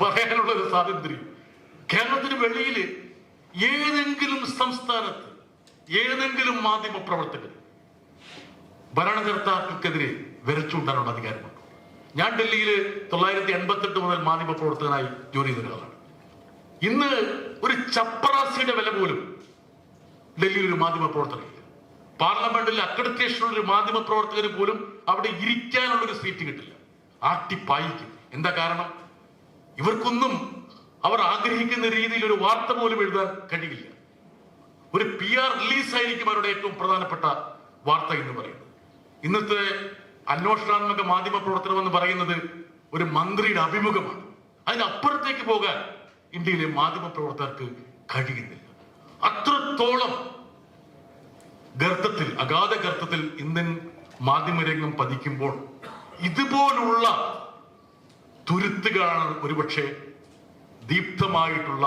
പറയാനുള്ള ഒരു സ്വാതന്ത്ര്യം. കേരളത്തിന് വെളിയിൽ ഏതെങ്കിലും സംസ്ഥാനത്ത് ഏതെങ്കിലും മാധ്യമ പ്രവർത്തകർ ഭരണകർത്താക്കൾക്കെതിരെ വിരച്ചുണ്ടാനുള്ള അധികാരമുണ്ട്. ഞാൻ ഡൽഹിയിൽ തൊള്ളായിരത്തി എൺപത്തെട്ട് മുതൽ മാധ്യമ പ്രവർത്തകനായി ജോലി ചെയ്ത ഒരാളാണ്. ഇന്ന് ഒരു ചപ്പറാസിയുടെ വില പോലും ഡൽഹിയിൽ ഒരു മാധ്യമ പ്രവർത്തകരില്ല പാർലമെന്റിൽ അക്രഡിറ്റേഷനുള്ള ഒരു മാധ്യമ പ്രവർത്തകന് പോലും അവിടെ ഇരിക്കാനുള്ള ഒരു സീറ്റ് കിട്ടില്ല. ആട്ടിപ്പായിക്കും എന്താ കാരണം? ഇവർക്കൊന്നും അവർ ആഗ്രഹിക്കുന്ന രീതിയിൽ ഒരു വാർത്ത പോലും എഴുതാൻ കഴിയില്ല. ഒരു പി ആർ റിലീസ് ആയിരിക്കും അവരുടെ ഏറ്റവും പ്രധാനപ്പെട്ട വാർത്ത എന്ന് പറയുന്നത്. ഇന്നത്തെ അന്വേഷണാത്മക മാധ്യമ പ്രവർത്തനം എന്ന് പറയുന്നത് ഒരു മന്ത്രിയുടെ അഭിമുഖമാണ്. അതിനപ്പുറത്തേക്ക് പോകാൻ ഇന്ത്യയിലെ മാധ്യമ പ്രവർത്തകർക്ക് കഴിയുന്നില്ല. അത്രത്തോളം ഗർത്തത്തിൽ അഗാധ ഗർത്തത്തിൽ ഇന്ത്യൻ മാധ്യമരംഗം പതിക്കുമ്പോൾ ഇതുപോലുള്ള തുരുത്തുകളാണ് ഒരുപക്ഷെ ദീപ്തമായിട്ടുള്ള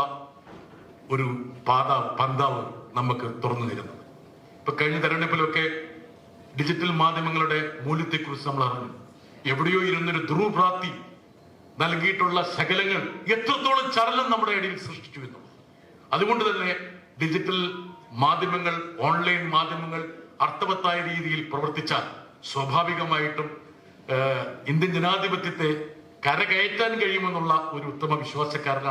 ഒരു പാത പന്താവ് നമുക്ക് തുറന്നു തരുന്നത് ഇപ്പൊ കഴിഞ്ഞ തെരഞ്ഞെടുപ്പിലൊക്കെ ഡിജിറ്റൽ മാധ്യമങ്ങളുടെ മൂല്യത്തെക്കുറിച്ച് നമ്മൾ അറിഞ്ഞു. എവിടെയോ ഇരുന്നൊരു ധ്രുവഭ്രാത്തി നൽകിയിട്ടുള്ള ശകലങ്ങൾ എത്രത്തോളം ചലനം നമ്മുടെ ഇടയിൽ സൃഷ്ടിച്ചു എന്നുള്ളത്. അതുകൊണ്ട് തന്നെ ഡിജിറ്റൽ മാധ്യമങ്ങൾ ഓൺലൈൻ മാധ്യമങ്ങൾ അർത്ഥവത്തായ രീതിയിൽ പ്രവർത്തിച്ചാൽ സ്വാഭാവികമായിട്ടും ഇന്ത്യൻ ജനാധിപത്യത്തെ കരകയറ്റാൻ കഴിയുമെന്നുള്ള ഒരു ഉത്തമ വിശ്വാസക്കാരനാണ്